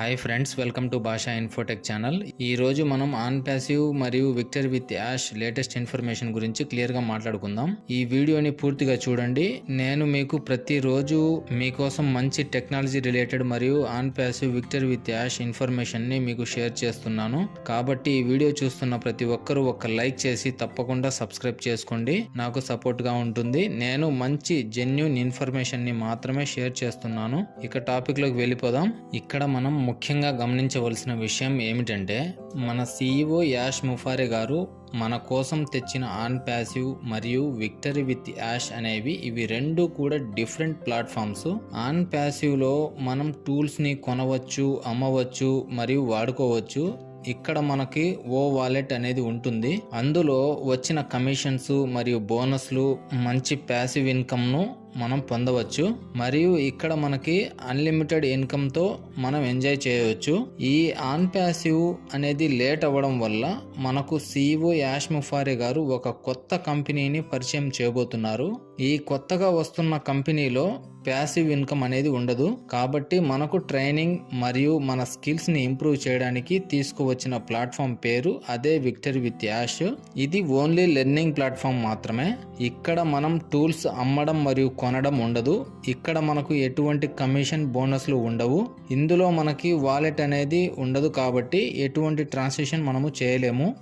Hi friends welcome to Bhasha Infotech channel. ఈ రోజు మనం ఆన్ ప్యాసివ్ మరియు Victor with Ash latest information గురించి క్లియర్గా మాట్లాడుకుందాం. ఈ వీడియోని పూర్తిగా చూడండి. నేను మీకు ప్రతిరోజు మీకోసం మంచి టెక్నాలజీ రిలేటెడ్ మరియు on passive Victor with Ash ఇన్ఫర్మేషన్ని మీకు షేర్ చేస్తున్నాను. కాబట్టి ఈ వీడియో చూస్తున్న ప్రతి ఒక్కరూ ఒక లైక్ చేసి తప్పకుండా సబ్స్క్రైబ్ చేసుకోండి. నాకు సపోర్ట్గా ఉంటుంది. నేను మంచి జెన్యున్ ఇన్ఫర్మేషన్ని మాత్రమే షేర్ చేస్తున్నాను. ఇక టాపిక్లోకి వెళ్ళిపోదాం. ఇక్కడ మనం ముఖ్యంగా గమనించవలసిన విషయం ఏమిటంటే మన సీఈఓ యాష్ ముఫారే గారు మన కోసం తెచ్చిన ఆన్ ప్యాసివ్ మరియు విక్టరీ విత్ యాష్ అనేవి ఇవి రెండు కూడా డిఫరెంట్ ప్లాట్ఫామ్స్. ఆన్ ప్యాసివ్లో మనం టూల్స్ని కొనవచ్చు అమ్మవచ్చు మరియు వాడుకోవచ్చు. ఇక్కడ మనకి ఓ వాలెట్ అనేది ఉంటుంది. అందులో వచ్చిన కమిషన్స్ మరియు బోనస్లు మంచి ప్యాసివ్ ఇన్కమ్ను మనం పొందవచ్చు. మరియు ఇక్కడ మనకి అన్లిమిటెడ్ ఇన్కమ్తో మనం ఎంజాయ్ చేయవచ్చు. ఈ ఆన్ ప్యాసివ్ అనేది లేట్ అవ్వడం వల్ల మనకు సిఇఓ యాష్ ముఫారే గారు ఒక కొత్త కంపెనీని పరిచయం చేయబోతున్నారు. ఈ కొత్తగా వస్తున్న కంపెనీలో ప్యాసివ్ ఇన్కమ్ అనేది ఉండదు. కాబట్టి మనకు ట్రైనింగ్ మరియు మన స్కిల్స్ని ఇంప్రూవ్ చేయడానికి తీసుకువచ్చిన ప్లాట్ఫామ్ పేరు అదే విక్టరీ విత్ యాష్. ఇది ఓన్లీ లెర్నింగ్ ప్లాట్ఫామ్ మాత్రమే. ఇక్కడ మనం టూల్స్ అమ్మడం మరియు కొనడం ఉండదు. ఇక్కడ మనకు ఎటువంటి కమిషన్ బోనస్లు ఉండవు. ఇందులో మనకి వాలెట్ అనేది ఉండదు కాబట్టి ఎటువంటి ట్రాన్సాక్షన్ మనము చేయలేము.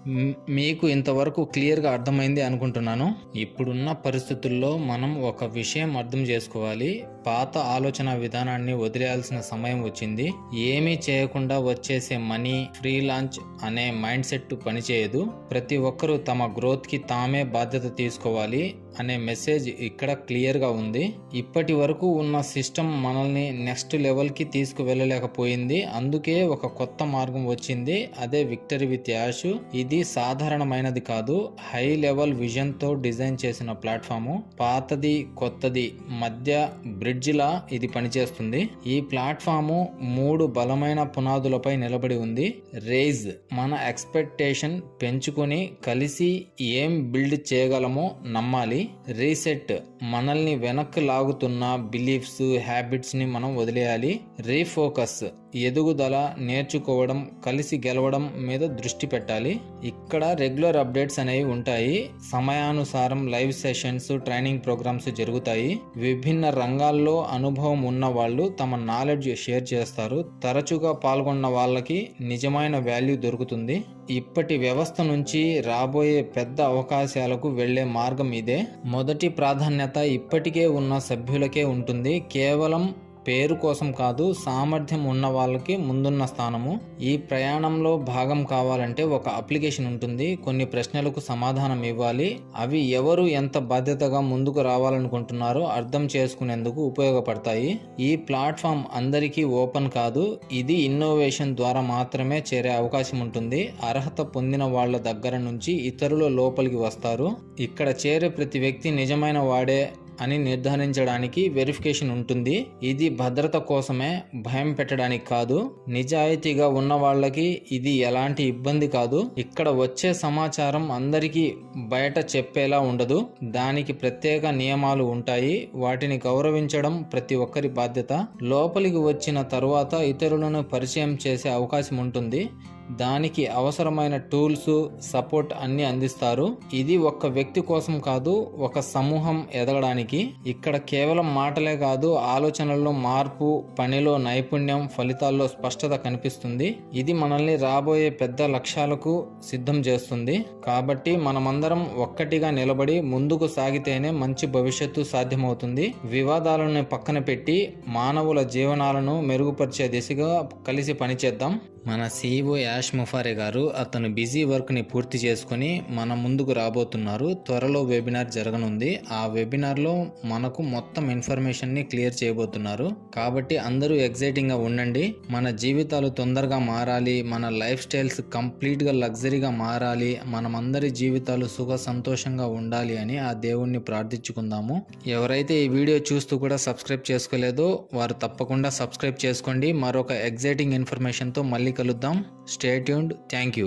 మీకు ఇంతవరకు క్లియర్గా అర్థమైంది అనుకుంటున్నాను. ఇప్పుడున్న పరిస్థితుల్లో మనం ఒక విషయం అర్థం చేసుకోవాలి. పాత ఆలోచన విధానాన్ని వదిలేయాల్సిన సమయం వచ్చింది. ఏమీ చేయకుండా వచ్చేసే మనీ ఫ్రీ లాంచ్ అనే మైండ్ సెట్ పనిచేయదు. ప్రతి ఒక్కరూ తమ గ్రోత్కి తామే బాధ్యత తీసుకోవాలి. అనే మెసేజ్ ఇక్కడ క్లియర్గా ఉంది. ఇప్పటి వరకు ఉన్న సిస్టమ్ మనల్ని నెక్స్ట్ లెవెల్కి తీసుకువెళ్ళలేకపోయింది. అందుకే ఒక కొత్త మార్గం వచ్చింది. అదే విక్టరీ విత్ యాష్. ఇది సాధారణమైనది కాదు. హై లెవెల్ విజన్తో డిజైన్ చేసిన ప్లాట్ఫాము. పాతది కొత్తది మధ్య బ్రిడ్జ్లా ఇది పనిచేస్తుంది. ఈ ప్లాట్ఫాము మూడు బలమైన పునాదులపై నిలబడి ఉంది. రేజ్ మన ఎక్స్పెక్టేషన్ పెంచుకొని కలిసి ఏం బిల్డ్ చేయగలమో నమ్మాలి. రీసెట్ మనల్ని వెనక్కి లాగుతున్న బిలీఫ్స్ హ్యాబిట్స్ని మనం వదిలేయాలి. రీఫోకస్. ఎదుగుదల నేర్చుకోవడం కలిసి గెలవడం మీద దృష్టి పెట్టాలి. ఇక్కడ రెగ్యులర్ అప్డేట్స్ అనేవి ఉంటాయి. సమయానుసారం లైవ్ సెషన్స్ ట్రైనింగ్ ప్రోగ్రామ్స్ జరుగుతాయి. విభిన్న రంగాల్లో అనుభవం ఉన్న వాళ్ళు తమ నాలెడ్జ్ షేర్ చేస్తారు. తరచుగా పాల్గొన్న వాళ్ళకి నిజమైన వాల్యూ దొరుకుతుంది. ఇప్పటి వ్యవస్థ నుంచి రాబోయే పెద్ద అవకాశాలకు వెళ్ళే మార్గం ఇదే. మొదటి ప్రాధాన్యత ఇప్పటికే ఉన్న సభ్యులకే ఉంటుంది. కేవలం పేరు కోసం కాదు సామర్థ్యం ఉన్న వాళ్ళకి ముందున్న స్థానము. ఈ ప్రయాణంలో భాగం కావాలంటే ఒక అప్లికేషన్ ఉంటుంది. కొన్ని ప్రశ్నలకు సమాధానం ఇవ్వాలి. అవి ఎవరు ఎంత బాధ్యతగా ముందుకు రావాలనుకుంటున్నారో అర్థం చేసుకునేందుకు ఉపయోగపడతాయి. ఈ ప్లాట్ఫామ్ అందరికీ ఓపెన్ కాదు. ఇది ఇన్నోవేషన్ ద్వారా మాత్రమే చేరే అవకాశం ఉంటుంది. అర్హత పొందిన వాళ్ళ దగ్గర నుంచి ఇతరుల లోపలికి వస్తారు. ఇక్కడ చేరే ప్రతి వ్యక్తి నిజమైన వాడే అని నిర్ధారించడానికి వెరిఫికేషన్ ఉంటుంది. ఇది భద్రత కోసమే భయం పెట్టడానికి కాదు. నిజాయితీగా ఉన్న వాళ్ళకి ఇది ఎలాంటి ఇబ్బంది కాదు. ఇక్కడ వచ్చే సమాచారం అందరికీ బయట చెప్పేలా ఉండదు. దానికి ప్రత్యేక నియమాలు ఉంటాయి. వాటిని గౌరవించడం ప్రతి ఒక్కరి బాధ్యత. లోపలికి వచ్చిన తరువాత ఇతరులను పరిచయం చేసే అవకాశం ఉంటుంది. దానికి అవసరమైన టూల్స్ సపోర్ట్ అన్ని అందిస్తారు. ఇది ఒక్క వ్యక్తి కోసం కాదు ఒక సమూహం ఎదగడానికి. ఇక్కడ కేవలం మాటలే కాదు ఆలోచనల్లో మార్పు పనిలో నైపుణ్యం ఫలితాల్లో స్పష్టత కనిపిస్తుంది. ఇది మనల్ని రాబోయే పెద్ద లక్ష్యాలకు సిద్ధం చేస్తుంది. కాబట్టి మనమందరం ఒక్కటిగా నిలబడి ముందుకు సాగితేనే మంచి భవిష్యత్తు సాధ్యమవుతుంది. వివాదాలను పక్కన పెట్టి మానవుల జీవనాలను మెరుగుపరిచే దిశగా కలిసి పనిచేద్దాం. మన సీఈఓ యాష్ ముఫారే గారు అతను బిజీ వర్క్ని పూర్తి చేసుకుని మన ముందుకు రాబోతున్నారు. త్వరలో వెబినార్ జరగనుంది. ఆ వెబినార్లో మనకు మొత్తం ఇన్ఫర్మేషన్ని క్లియర్ చేయబోతున్నారు. కాబట్టి అందరూ ఎగ్జైటింగ్గా ఉండండి. మన జీవితాలు తొందరగా మారాలి. మన లైఫ్ స్టైల్స్ కంప్లీట్గా లగ్జరీగా మారాలి. మనమందరి జీవితాలు సుఖ సంతోషంగా ఉండాలి అని ఆ దేవుణ్ణి ప్రార్థించుకుందాము. ఎవరైతే ఈ వీడియో చూస్తూ కూడా సబ్స్క్రైబ్ చేసుకోలేదో వారు తప్పకుండా సబ్స్క్రైబ్ చేసుకోండి. మరొక ఎగ్జైటింగ్ ఇన్ఫర్మేషన్తో మళ్ళీ కలుద్దాం. Stay Stay tuned. Thank you.